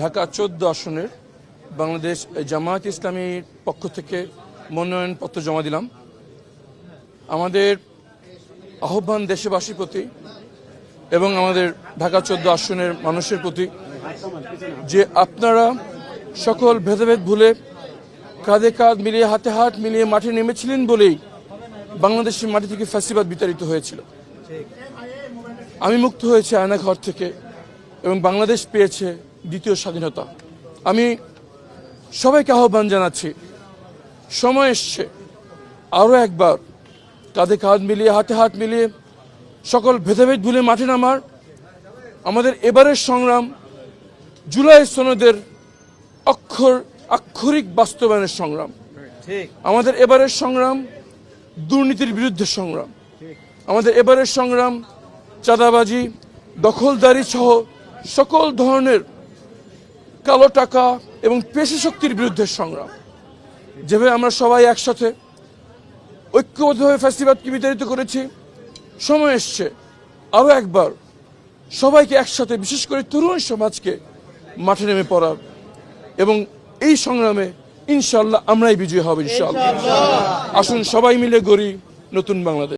ঢাকা চোদ্দ আসনের বাংলাদেশ জামায়াত ইসলামীর পক্ষ থেকে মনোনয়নপত্র জমা দিলাম। আমাদের আহ্বান দেশবাসীর প্রতি এবং আমাদের ঢাকা চোদ্দ আসনের মানুষের প্রতি যে আপনারা সকল ভেদাভেদ ভুলে কাঁধে কাঁধ মিলিয়ে, হাতে হাত মিলিয়ে মাঠে নেমেছিলেন বলেই বাংলাদেশের মাটি থেকে ফ্যাসিবাদ বিতাড়িত হয়েছিল। আমি মুক্ত হয়েছি আয়নাঘর থেকে এবং বাংলাদেশ পেয়েছে দ্বিতীয় স্বাধীনতা। আমি সবাইকে আহ্বান জানাচ্ছি সময় এসছে আরও একবার কাঁধে কাঁধ মিলিয়ে হাতে হাত মিলিয়ে সকল ভেদাভেদ ভুলে মাঠে নামার আমাদের এবারের সংগ্রাম জুলাই সনদের অক্ষর আক্ষরিক বাস্তবায়নের সংগ্রাম। আমাদের এবারের সংগ্রাম দুর্নীতির বিরুদ্ধে সংগ্রাম। আমাদের এবারের সংগ্রাম চাঁদাবাজি দখলদারি সহ সকল ধরনের কালো টাকা এবং পেশি শক্তির বিরুদ্ধে সংগ্রাম। যেভাবে আমরা সবাই একসাথে ঐক্যবদ্ধভাবে ফ্যাসিবাদকে বিতাড়িত করেছি, সময় এসছে আরও একবার সবাইকে একসাথে, বিশেষ করে তরুণ সমাজকে মাঠে নেমে পড়ার এবং এই সংগ্রামে ইনশাল্লাহ আমরাই বিজয়ী হব ইনশাল্লাহ আসুন সবাই মিলে গড়ি নতুন বাংলাদেশ।